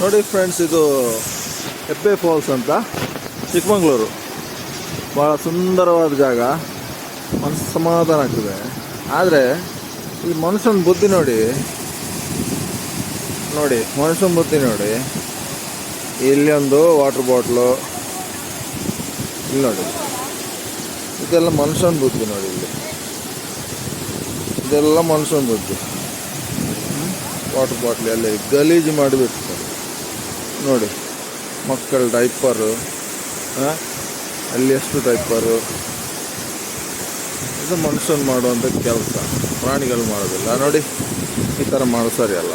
ನೋಡಿ ಫ್ರೆಂಡ್ಸ್ ಇದು ಹೆಬ್ಬೆ ಫಾಲ್ಸ್ ಅಂತ, ಚಿಕ್ಕಮಂಗ್ಳೂರು. ಭಾಳ ಸುಂದರವಾದ ಜಾಗ. ಮನಸ್ಸು ಸಮಾಧಾನ ಆಗ್ತದೆ. ಆದರೆ ಈ ಮನುಷ್ಯನ ಬುದ್ಧಿ ನೋಡಿ. ನೋಡಿ ಮನುಷ್ಯನ ಬುದ್ಧಿ ನೋಡಿ. ಇಲ್ಲಿ ಒಂದು ವಾಟರ್ ಬಾಟ್ಲು ಇಲ್ಲಿ ನೋಡಿ. ಇದೆಲ್ಲ ಮನುಷ್ಯನ ಬುದ್ಧಿ ನೋಡಿ ಇಲ್ಲಿ. ಇದೆಲ್ಲ ಮನುಷ್ಯನ ಬುದ್ಧಿ. ವಾಟರ್ ಬಾಟ್ಲಿ ಎಲ್ಲ ಗಲೀಜು ಮಾಡಿಬಿಡ್ತಾರೆ ನೋಡಿ. ಮಕ್ಕಳ ಡೈಪರು ಅಲ್ಲಿ ಎಷ್ಟು ಡೈಪರು ಇದು ಮನುಷ್ಯನು ಮಾಡುವಂಥ ಕೆಲಸ. ಪ್ರಾಣಿಗಳು ಮಾಡೋದಿಲ್ಲ. ನೋಡಿ, ಈ ಥರ ಮಾಡೋ ಸರಿ ಅಲ್ಲ.